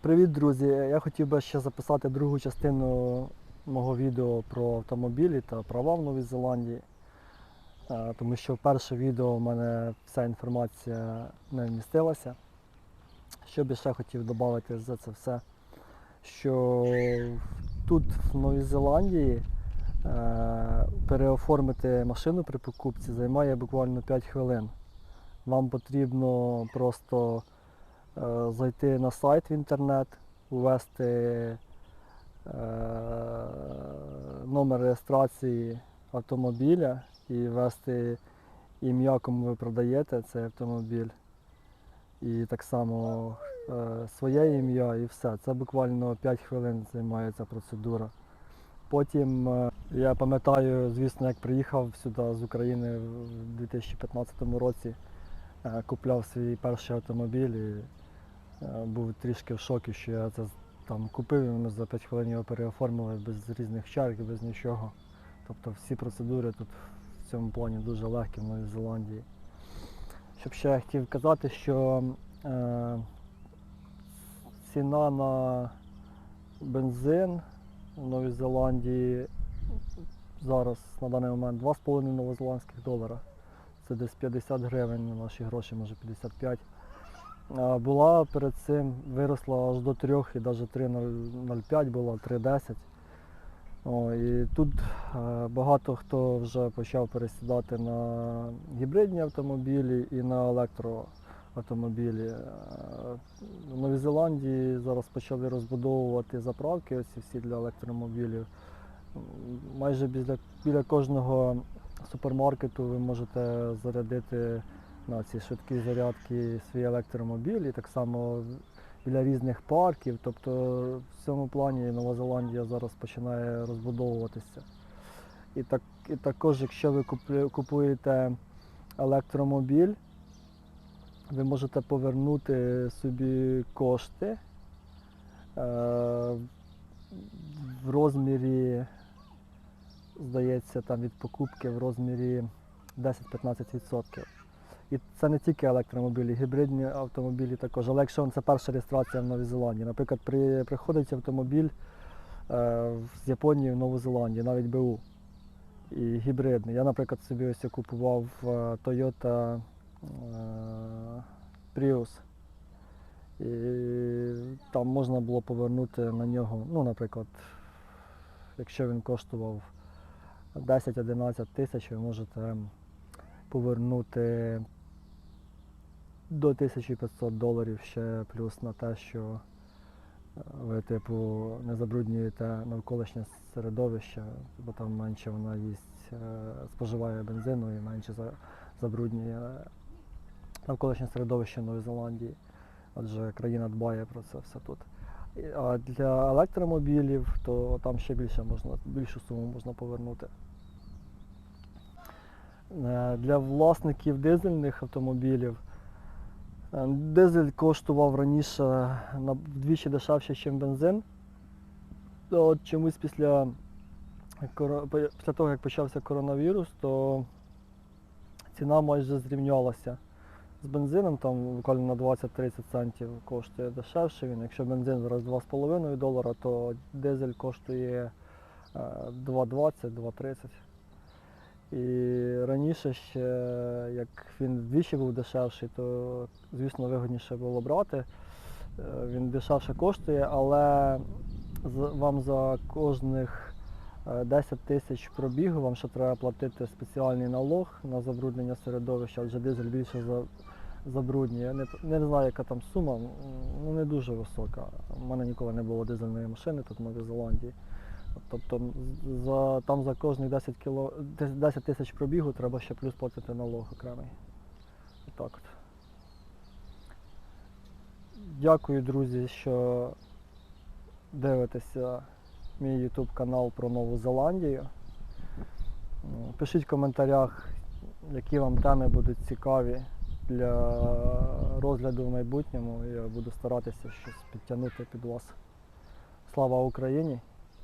Привіт, друзі! Я хотів би ще записати другу частину мого відео про автомобілі та права в Новій Зеландії. Е, Тому що в перше відео в мене вся інформація не вмістилася. Що би ще хотів додати за це все, що тут в Новій Зеландії е, переоформити машину при покупці займає буквально 5 хвилин. Вам потрібно просто зайти на сайт в інтернет, ввести е, номер реєстрації автомобіля і ввести ім'я, кому ви продаєте цей автомобіль. І так само е, своє ім'я і все. Це буквально 5 хвилин займає ця процедура. Потім е, я пам'ятаю, звісно, як приїхав сюди з України в 2015 році, е, купляв свій перший автомобіль і е, був трішки в шокі, що я це там купив, і ми за 5 хвилин його переоформили без різних черг, без нічого. Тобто всі процедури тут в цьому плані дуже легкі в Новій Зеландії. Щоб ще я хотів казати, що е, ціна на бензин в Новій Зеландії зараз на даний момент 2,5 новозеландських долара. Це десь 50 гривень на наші гроші, може 55. Була перед цим, виросла аж до 3 і навіть 3,05 була, 3,10. О, і тут е, багато хто вже почав пересідати на гібридні автомобілі і на електроавтомобілі. Е, В Новій Зеландії зараз почали розбудовувати заправки оці всі для електромобілів. Майже біля, біля кожного супермаркету ви можете зарядити на ці швидкі зарядки свій електромобіль і так само біля різних парків. Тобто в цьому плані Нова Зеландія зараз починає розбудовуватися. І, так, і також, якщо ви купуєте електромобіль, ви можете повернути собі кошти е, в розмірі, здається, там від покупки в розмірі 10-15%. І це не тільки електромобілі, гібридні автомобілі також. Але якщо це перша реєстрація в Новій Зеландії, наприклад, при, приходить автомобіль е, з Японії в Нову Зеландію, навіть БУ. І гібридний. Я, наприклад, собі ось купував е, Toyota е, Prius. І там можна було повернути на нього, ну, наприклад, якщо він коштував 10-11 тисяч, ви можете повернути до 1500 доларів ще плюс на те, що е, ви, типу, не забруднюєте навколишнє середовище, бо там менше вона їсть, е, споживає бензину і менше забруднює навколишнє середовище Нової Зеландії. Адже країна дбає про це все тут. А для електромобілів, то там ще більше можна, більшу суму можна повернути. Е, Для власників дизельних автомобілів дизель коштував раніше вдвічі дешевше, ніж бензин. От чомусь після, після того, як почався коронавірус, то ціна майже зрівнялася з бензином, там буквально на 20-30 центів коштує дешевше він. Якщо бензин зараз 2,5 долара, то дизель коштує е, 2,20-2,30. Раніше ще, як він вдвічі був дешевший, то звісно вигідніше було брати. Е, Він дешевше коштує, але вам за кожних е, 10 тисяч пробігу вам ще треба платити спеціальний налог на забруднення середовища, адже дизель більше забруднює. Не, не знаю, яка там сума, ну не дуже висока. У мене ніколи не було дизельної машини тут в Новій Зеландії. Тобто за, там за кожних 10, кіло, 10 тисяч пробігу треба ще плюс платити налог окремий. Отак от. Дякую, друзі, що дивитеся мій YouTube канал про Нову Зеландію. Пишіть в коментарях, які вам теми будуть цікаві для розгляду в майбутньому. Я буду старатися щось підтягнути під вас. Слава Україні